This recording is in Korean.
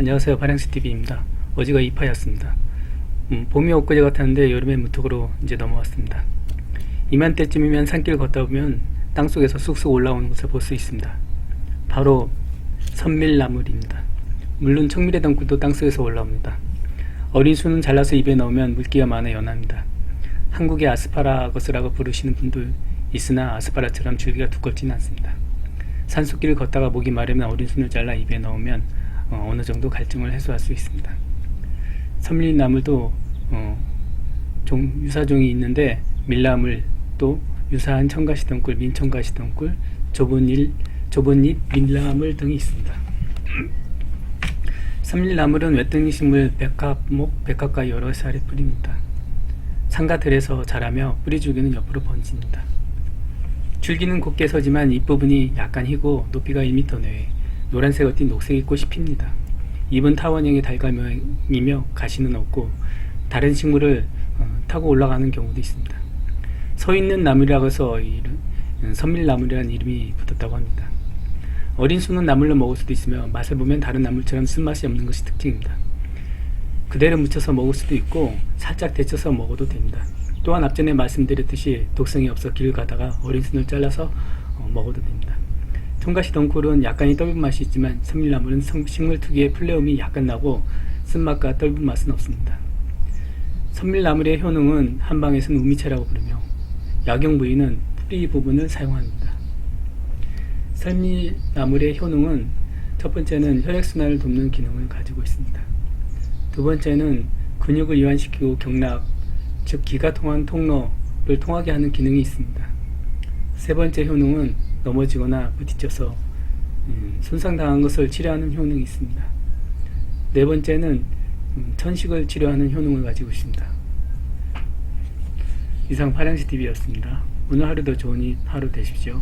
안녕하세요. 발양시TV입니다. 어제가 이파였습니다. 음, 봄이 엊그제 같았는데 여름의 무턱으로 이제 넘어왔습니다. 이맘때쯤이면 산길 걷다 보면 땅속에서 쑥쑥 올라오는 것을 볼 수 있습니다. 바로 선밀나물입니다. 물론 청밀의 덩굴도 땅속에서 올라옵니다. 어린 순은 잘라서 입에 넣으면 물기가 많아 연합니다. 한국의 아스파라거스라고 부르시는 분들 있으나 아스파라처럼 줄기가 두껍지는 않습니다. 산속길을 걷다가 목이 마르면 어린 순을 잘라 입에 넣으면 어, 느 정도 갈증을 해소할 수 있습니다. 섬밀나물도 어, 종, 유사종이 있는데 밀나물 또 유사한 청가시덩굴, 민청가시덩굴, 좁은일, 좁은잎, 밀나물 등이 있습니다. 섬밀나물은 외등이 식물 백합목, 백합과 여러 살의 뿌리입니다. 상가 들에서 자라며 뿌리 줄기는 옆으로 번집니다. 줄기는 곱게 서지만 잎부분이 약간 희고 높이가 1m 내외 노란색을 띤 녹색의 꽃이 핍니다. 잎은 타원형의 달걀 모양이며 가시는 없고 다른 식물을 어, 타고 올라가는 경우도 있습니다. 서 있는 나물이라고 해서 음, 선밀나물이라는 이름이 붙었다고 합니다. 어린 순은 나물로 먹을 수도 있으며 맛을 보면 다른 나물처럼 쓴맛이 없는 것이 특징입니다. 그대로 무쳐서 먹을 수도 있고 살짝 데쳐서 먹어도 됩니다. 또한 앞전에 말씀드렸듯이 독성이 없어 길을 가다가 어린 순을 잘라서 어, 먹어도 됩니다. 통가시 덩굴은 약간의 떫은 맛이 있지만 섬밀나물은 성- 식물 특유의 플레움이 약간 나고 쓴맛과 떫은 맛은 없습니다. 섬밀나물의 효능은 한방에서는 우미채라고 부르며 약용 부위는 뿌리 부분을 사용합니다. 섬밀나물의 효능은 첫 번째는 혈액순환을 돕는 기능을 가지고 있습니다. 두 번째는 근육을 이완시키고 경락, 즉 기가 통한 통로를 통하게 하는 기능이 있습니다. 세 번째 효능은 넘어지거나 부딪혀서 음, 손상당한 것을 치료하는 효능이 있습니다. 네 번째는 음, 천식을 치료하는 효능을 가지고 있습니다. 이상 파량시 TV였습니다. 오늘 하루도 좋은 하루 되십시오.